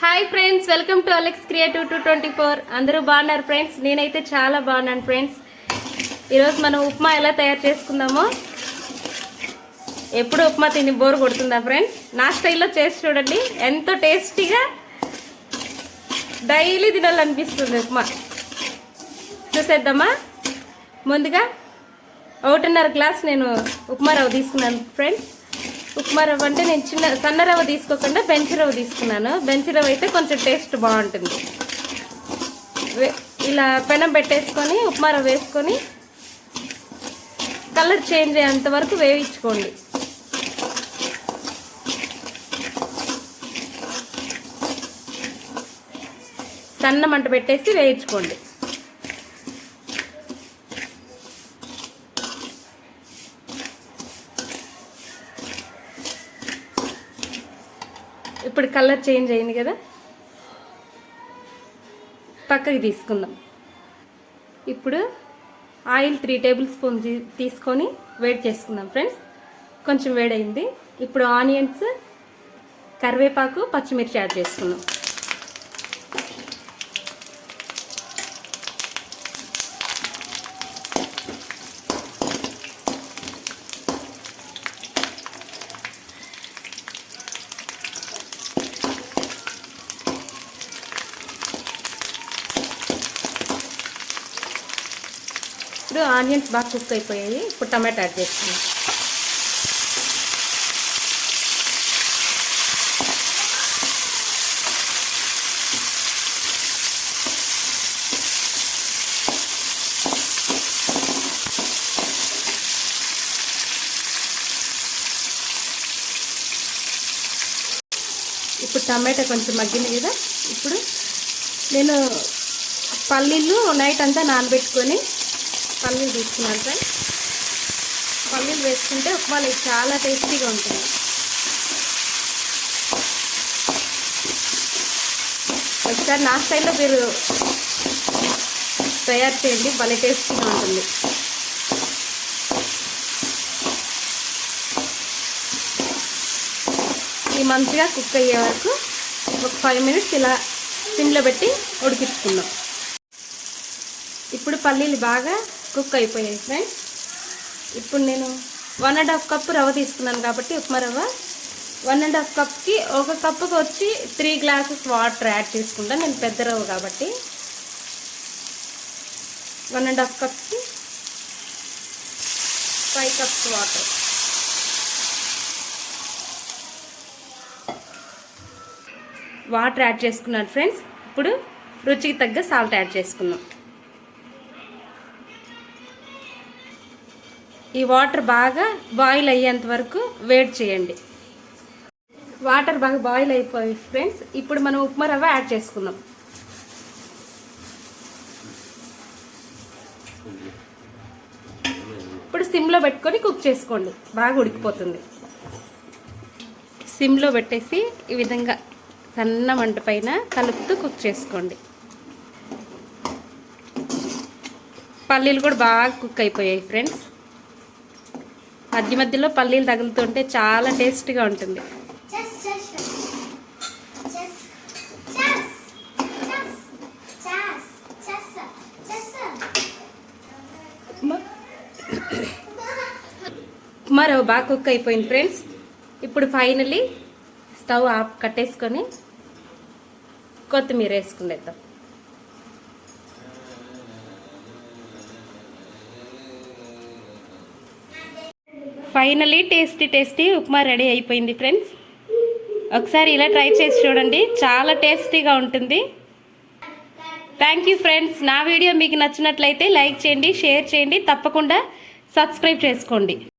Hi friends welcome to Alex creative two twenty four అందరూ బాగున్నారు friends నేనైతే చాలా బాగున్నాను ఫ్రెండ్స్ ఈరోజు మనం ఉప్మా ఎలా తయారు చేసుకుందామో? ఎప్పుడు ఉప్మా తిని బోర్ కొడుతుందా ఫ్రెండ్స్ నా స్టైల్లో చేసి చూడండి. ఎంతో టేస్టీగా డైలీ తినాలనిపిస్తుంది ఉప్మా. చూసేద్దామా? ముందుగా ఒకటిన్నర గ్లాస్ నేను ఉప్మా రవ్వ తీసుకున్నాను ఫ్రెండ్స్ ఉప్మా రవ్వ అంటే నేను చిన్న సన్న రవ్వ తీసుకోకుండా బెంచి రవ్వ తీసుకున్నాను. బెంచి రవ్వ అయితే కొంచెం టేస్ట్ బాగుంటుంది. వే- ఇలా పెనం పెట్టేసుకొని ఉప్మా రవ్వ వేసుకొని కలర్ చేంజ్ అయ్యేంత వరకు వేయించుకోండి. సన్న మంట పెట్టేసి వేయించుకోండి. ఇప్పుడు కలర్ చేంజ్ అయింది కదా. పక్కకి తీసుకుందాం. ఇప్పుడు ఆయిల్ త్రీ టేబుల్ స్పూన్ తీసుకొని వేడి చేసుకుందాం ఫ్రెండ్స్. కొంచెం వేడైంది ఇప్పుడు ఆనియన్స్ కరివేపాకు పచ్చిమిర్చి యాడ్ చేసుకుందాం. ఇప్పుడు ఆనియన్స్ బాగా కుక్ అయిపోయాయి. ఇప్పుడు టమాటా యాడ్ చేస్తున్నాం ఇప్పుడు టమాటా కొంచెం మగ్గింది కదా. ఇప్పుడు నేను పల్లీలు నైట్ అంతా నానబెట్టుకొని పల్లీలు తీసుకున్నాను సార్. పల్లీలు వేసుకుంటే ఉప్మాలు చాలా టేస్టీగా ఉంటుంది. ఒకసారి నా స్టైల్లో మీరు తయారు చేయండి భలే టేస్టీగా ఉంటుంది. ఈ మంచిగా కుక్ అయ్యే వరకు ఒక ఫైవ్ మినిట్స్ ఇలా సిమ్లో పెట్టి ఉడికించుకుందాం. ఇప్పుడు పల్లీలు బాగా కుక్ అయిపోయాయి ఫ్రెండ్స్ ఇప్పుడు నేను వన్ అండ్ హాఫ్ కప్ రవ్వ తీసుకున్నాను కాబట్టి ఉప్మా రవ్వ. వన్ అండ్ హాఫ్ కప్కి ఒక కప్పుకి వచ్చి త్రీ గ్లాసెస్ వాటర్ యాడ్ చేసుకుంటాను నేను పెద్ద రవ్వ కాబట్టి. One and half కప్కి five cups water water add చేసుకున్నాను ఫ్రెండ్స్ ఇప్పుడు రుచికి తగ్గ సాల్ట్ యాడ్ చేసుకున్నాం ఈ వాటర్ బాగా బాయిల్ అయ్యేంత వరకు వేడి చేయండి. వాటర్ బాగా బాయిల్ అయిపోయి ఫ్రెండ్స్ ఇప్పుడు మనం ఉప్మా రవ్వ యాడ్ చేసుకుందాం. ఇప్పుడు సిమ్లో పెట్టుకొని కుక్ చేసుకోండి. బాగా ఉడికిపోతుంది. సిమ్లో పెట్టేసి ఈ విధంగా సన్న మంట పైన కలుపుతూ కుక్ చేసుకోండి. పల్లీలు కూడా బాగా కుక్ అయిపోయాయి ఫ్రెండ్స్. మధ్య మధ్యలో పల్లీలు తగులుతుంటే చాలా టేస్టీగా ఉంటుంది. మరో బాగా కుక్ అయిపోయింది ఫ్రెండ్స్. ఇప్పుడు ఫైనలీ స్టవ్ ఆఫ్ కట్టేసుకొని కొత్తిమీర వేసుకుందేద్దాం finally tasty tasty upma ready అయిపోయింది ఫ్రెండ్స్. ఒకసారి ఇలా ట్రై చేసి చూడండి. చాలా టేస్టీగా ఉంటుంది. థ్యాంక్ యూ ఫ్రెండ్స్ నా వీడియో మీకు నచ్చినట్లయితే లైక్ చేయండి షేర్ చేయండి. తప్పకుండా సబ్స్క్రైబ్ చేసుకోండి.